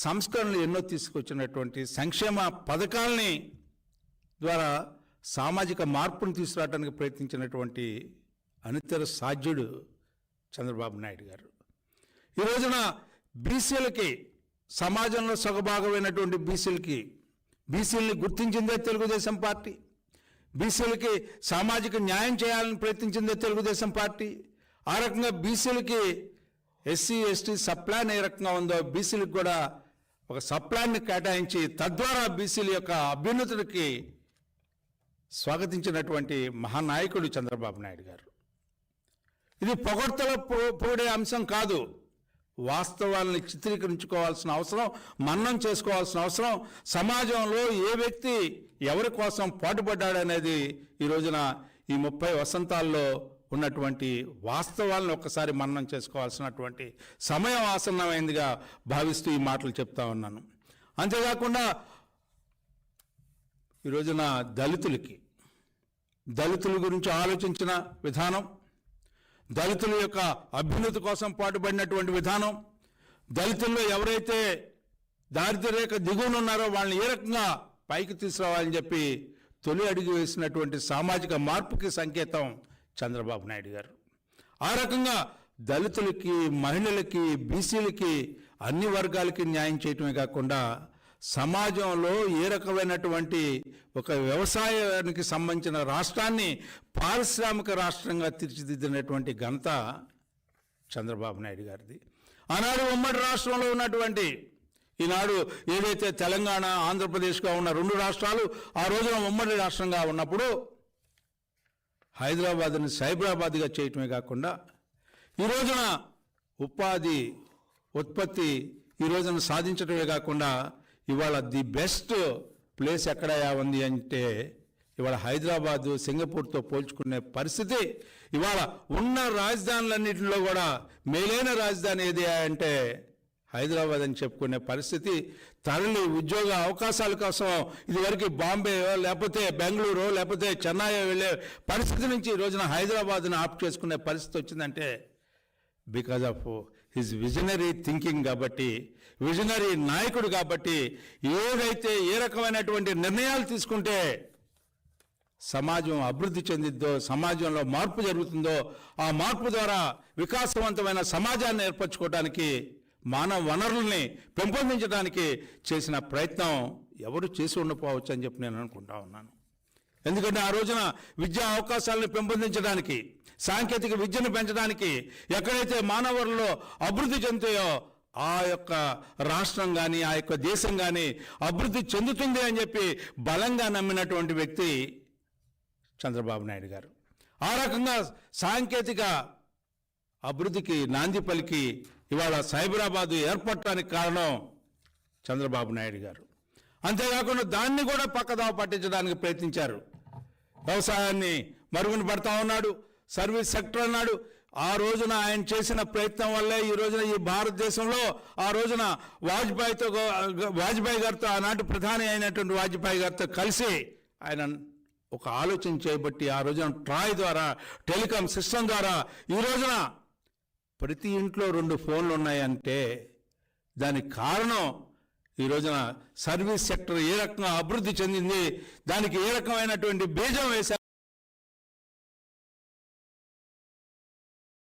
సంస్కరణలు ఎన్నో తీసుకొచ్చినటువంటి సంక్షేమ పథకాలని ద్వారా సామాజిక మార్పును తీసుకురావడానికి ప్రయత్నించినటువంటి అనితర సాధ్యుడు చంద్రబాబు నాయుడు గారు. ఈ రోజున బీసీలకి సమాజంలో సగభాగమైనటువంటి బీసీలకి బీసీలని గుర్తించిందే తెలుగుదేశం పార్టీ. బీసీలకి సామాజిక న్యాయం చేయాలని ప్రయత్నించిందే తెలుగుదేశం పార్టీ. ఆ రకంగా బీసీలకి ఎస్సీ ఎస్టీ సప్లాన్ ఏ రకంగా ఉందో బీసీలకు కూడా ఒక సప్లాన్ని కేటాయించి తద్వారా బీసీల యొక్క అభ్యున్నతుడికి స్వాగతించినటువంటి మహానాయకుడు చంద్రబాబు నాయుడు గారు. ఇది పొగడ్తలో పోడే అంశం కాదు. వాస్తవాలను చిత్రీకరించుకోవాల్సిన అవసరం మన్నం చేసుకోవాల్సిన అవసరం సమాజంలో ఏ వ్యక్తి ఎవరి కోసం పాటుపడ్డాడనేది ఈ రోజున ఈ ముప్పై వసంతాల్లో ఉన్నటువంటి వాస్తవాలను ఒక్కసారి మననం చేసుకోవాల్సినటువంటి సమయం ఆసన్నమైందిగా భావిస్తూ ఈ మాటలు చెప్తా ఉన్నాను. అంతేకాకుండా ఈ రోజున దళితులకి దళితుల గురించి ఆలోచించిన విధానం దళితుల యొక్క అభ్యున్నతి కోసం పాటుపడినటువంటి విధానం దళితుల్లో ఎవరైతే దారిద్ర్య రేఖ దిగువన ఉన్నారో వాళ్ళని ఏ రకంగా పైకి తీసుకురావాలని చెప్పి తొలి అడుగు వేసినటువంటి సామాజిక మార్పుకి సంకేతం చంద్రబాబు నాయుడు గారు. ఆ రకంగా దళితులకి మహిళలకి బీసీలకి అన్ని వర్గాలకి న్యాయం చేయటమే కాకుండా సమాజంలో ఏ రకమైనటువంటి ఒక వ్యవసాయానికి సంబంధించిన రాష్ట్రాన్ని పారిశ్రామిక రాష్ట్రంగా తీర్చిదిద్దినటువంటి ఘనత చంద్రబాబు నాయుడు గారిది. ఆనాడు ఉమ్మడి రాష్ట్రంలో ఉన్నటువంటి ఈనాడు ఏదైతే తెలంగాణ ఆంధ్రప్రదేశ్గా ఉన్న రెండు రాష్ట్రాలు ఆ రోజున ఉమ్మడి రాష్ట్రంగా ఉన్నప్పుడు హైదరాబాద్ని సైబరాబాద్గా చేయటమే కాకుండా ఈ రోజున ఉపాధి ఉత్పత్తి ఈ రోజున సాధించటమే కాకుండా ఇవాళ ది బెస్ట్ ప్లేస్ ఎక్కడయా ఉంది అంటే ఇవాళ హైదరాబాదు సింగపూర్తో పోల్చుకునే పరిస్థితి. ఇవాళ ఉన్న రాజధానులన్నింటిలో కూడా మేలైన రాజధాని ఏది అంటే హైదరాబాద్ అని చెప్పుకునే పరిస్థితి. తరలి ఉద్యోగ అవకాశాల కోసం ఇదివరకు బాంబే లేకపోతే బెంగళూరు లేకపోతే చెన్నై వెళ్ళే పరిస్థితి నుంచి ఈ రోజున హైదరాబాద్ని ఆప్ చేసుకునే పరిస్థితి వచ్చిందంటే because of his visionary thinking కాబట్టి విజనరీ నాయకుడు కాబట్టి ఏదైతే ఏ రకమైనటువంటి నిర్ణయాలు తీసుకుంటే సమాజం అభివృద్ధి చెందిద్దో సమాజంలో మార్పు జరుగుతుందో ఆ మార్పు ద్వారా వికాసవంతమైన సమాజాన్ని ఏర్పరచుకోవడానికి మానవ వనరుల్ని పెంపొందించడానికి చేసిన ప్రయత్నం ఎవరు చేసి ఉండకపోవచ్చు అని చెప్పి నేను అనుకుంటా ఉన్నాను. ఎందుకంటే ఆ రోజున విద్యా అవకాశాలను పెంపొందించడానికి సాంకేతిక విద్యను పెంచడానికి ఎక్కడైతే మానవరులో అభివృద్ధి చెందుతాయో ఆ యొక్క రాష్ట్రం కానీ ఆ యొక్క దేశం కానీ అభివృద్ధి చెందుతుంది అని చెప్పి బలంగా నమ్మినటువంటి వ్యక్తి చంద్రబాబు నాయుడు గారు. ఆ రకంగా సాంకేతిక అభివృద్ధికి నాంది పలికి ఇవాళ సైబరాబాదు ఏర్పడటానికి కారణం చంద్రబాబు నాయుడు గారు. అంతేకాకుండా దాన్ని కూడా పక్కదావ పట్టించడానికి ప్రయత్నించారు. వ్యవసాయాన్ని మరుగున పడతా ఉన్నాడు సర్వీస్ సెక్టర్ అన్నాడు. ఆ రోజున ఆయన చేసిన ప్రయత్నం వల్లే ఈ రోజున ఈ భారతదేశంలో ఆ రోజున వాజ్పేయితో వాజ్పేయి గారితో ఆనాటి ప్రధాని అయినటువంటి వాజ్పేయి గారితో కలిసి ఆయన ఒక ఆలోచన చేయబట్టి ఆ రోజున ట్రాయ్ ద్వారా టెలికాం సిస్టమ్ ద్వారా ఈ రోజున ప్రతి ఇంట్లో రెండు ఫోన్లు ఉన్నాయంటే దానికి కారణం ఈ రోజున సర్వీస్ సెక్టర్ ఏ రకంగా అభివృద్ధి చెందింది దానికి ఏ రకమైనటువంటి బీజం వేశారు